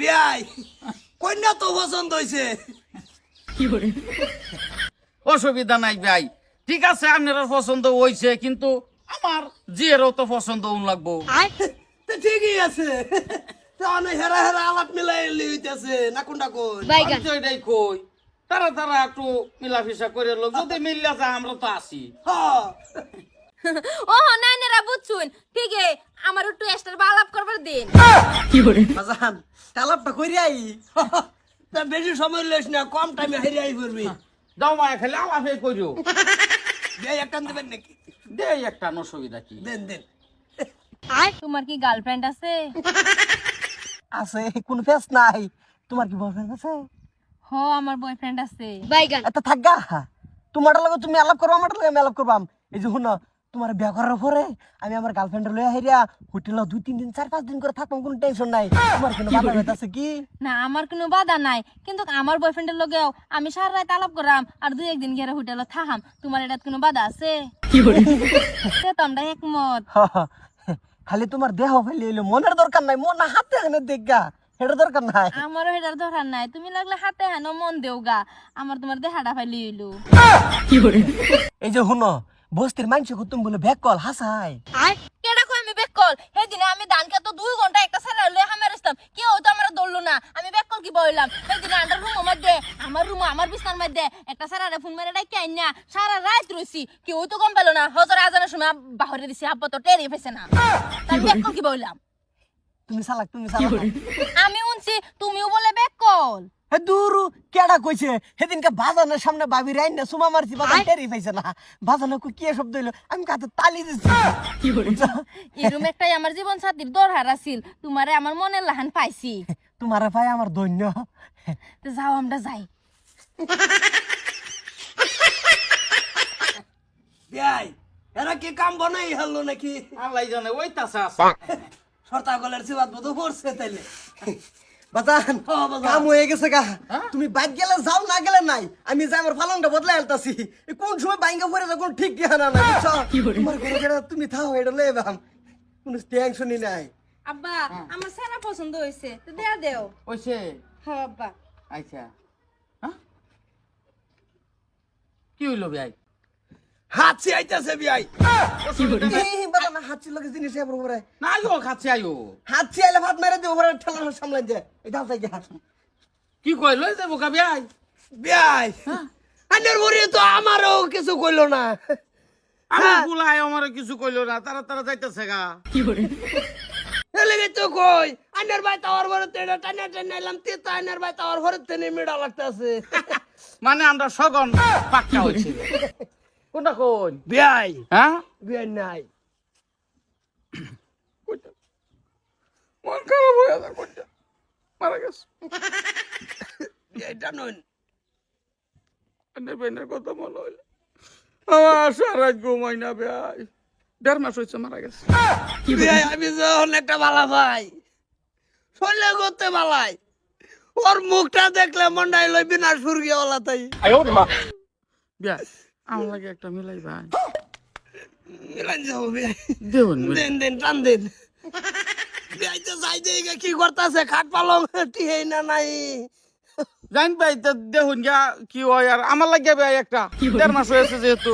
বিয়াই কন্যা তো পছন্দ হয়েছে অসুবিধা নাই ভাই। ঠিক আছে আপনার পছন্দ হয়েছে কিন্তু আমার জিয়েরও তো পছন্দ লাগবো। তো ঠিকই আছে। তো হেরা হেরা আলাপ মিলাই লইতেছে না কোনটা কোন তো এটাই কই। তারা তারা একটু মিলাফিসা করে লোক যদি মিললে আমরা তো আসি। হ্যাঁ ও নাইনেরা বুঝছুন। ঠিক আমার একটু এক্সট্রা করবার দিন। বাজান আলাপটা করি আই। তা বেশি সময় লইস না কম টাইমে হেরে আই করবি। যাও মায়া খালি আলাপে কইরো। বিয়াই একটা দেবেন নাকি? দে একটা অসুবিধা কি? দেন দেন। তোমার কি গার্লফ্রেন্ড আছে? আছে কোনো ফেস নাই। তোমার কি বয়ফ্রেন্ড আছে? হ আমার বয়ফ্রেন্ড আছে। এত থাকগা তোমার লগে তুমি আলাপ করবা আমার লগে আমি আলাপ করবাম। এই যে শুনো তোমার বিয়া করার পরে আমি আমার গার্লফ্রেন্ড লয়ে হাইরা হোটেলে দুই তিন দিন চার পাঁচ দিন করে থাকবাম কোনো টেনশন নাই। তোমার কোনো বাধা আছে কি? না আমার কোনো বাধা নাই। কিন্তু আমার বয়ফ্রেন্ডের লগেও আমি সারা রাত আলাপ করাম আর দুই একদিন গেলে হোটেলে থাকাম তোমার এটা কোনো বাধা আছে? সে তো আমরা একমত। খালি তোমার দেহ ফেলে এলো মনের দরকার নাই মন হাতে এখানে দেখা এটা দরকার নাই। আমারও এটার দরকার নাই। তুমি লাগলে হাতে হেন মন দেও গা আমার তোমার দেহাটা ফাইলি হইল। এই যে শুনো বস্তির মানুষ তুমি বলে ব্যাক কল হাসাই। কেডা কই আমি বেকল সেদিনে আমি ধান খেতো দুই ঘণ্টা একটা সারা লয়ে হামে আসতাম। কেউ তো আমার দৌড়লো না। আমি বেকল কি বইলাম সেদিনে আন্ডার রুম মধ্যে আমার রুম আমার বিছনার মধ্যে। একটা সারা ফোন মেরে ডাকি আইনা সারা রাত রইছি। কেউ তো গম পেল না। হজর আজানের সময় বাহরে দিছি আব্বা তো টেরি পাইছে না। আমি বেকল কি বইলাম তুমি চালাক তুমি চালাক আমি উনছি তুমিও বলে বেকল হে দূরু কেডা কইছে? সেদিনকে বাজানের সামনে বাবি রাইন না সুমা মারছি বাজান টেরি পাইছে না। বাজানে কই কি শব্দ হইল আমি কাতে তালি দিছি? এরম একটাই আমার জীবন সাথীর দরহার আছিল। তোমারে আমার মনের লাহান পাইছি। তোমারে ভাই আমার দৈন্য। তো যাও আমরা যাই। বিয়াই এরা কি কাম বানাই হলো নাকি? আল্লাহ জানে ওই তাসা সরতা গলের সিবাত বধ করছে তাইলে। বাজান হ্যাঁ, কাম হয়ে গেছে গা। তুমি বাইক গেলে যাও না গেলে নাই। আমি যাই আমার ফালংটা বদলাই আলতাছি কোন সময় বাইঙ্গা পড়ে যা কোন ঠিক দিয়া না না তোমার ঘরে তুমি থাও এটা লয়ে বাম। কোনো টেনশনই নাই। আব্বা আমার সারা পছন্দ হয়েছে। তো দেয়া দেও। ওইছে হ্যাঁ আব্বা। আচ্ছা। হ্যাঁ? কি হইল ভাই? হাঁচি আইতাছে বিয়াই। এই বাবা হাঁচি লগে জিনিস এবার উপরে না আইও খাচ্ছে আইও হাঁচি আইলে ভাত মেরে দিও উপরে ঠেলা সামলাই দে। এটা হাতে গিয়া কি কই লই যাব কা ভাই বিয়াই? আনের বড়ি তো আমারও কিছু কইলো না। আমার বুলাই আমার কিছু কইলো না তারা তারা যাইতেছে গা। এলেগে তো কই আনের ভাই তাওয়ার ঘরে তেড়ে টানা টানা এলাম তে তা আনের ভাই তাওয়ার ঘরে তেনে মেডা লাগতাছে। মানে আমরা সগন পাক্কা হইছে কোনটা কোন বিয়াই হ্যাঁ বিয়াই নাই মন খারাপ হয়ে যাবে কোনটা মারা গেছে বিয়াই জানুন বেনের কথা মনে হইলে আমার সারা ঘুমাই না ভাই দেড় মাস হয়েছে মারা গেছে বিয়াই আমি যখন একটা বালা ভাই শরীরে করতে বালাই ওর মুখটা দেখলে মন্ডাই লই বিনা সুরগি ওলা তাই ভাই আমার লাগে একটা মিলাই ভাই। মিলাই যাব বিয়াই দেন দেন টান দেন। কি করতাছে খাট পালং টিহেই না নাই। জান ভাই দেখুন গা কি হয় আর আমার লাগে ভাই একটা দেড় মাস হয়েছে যেহেতু।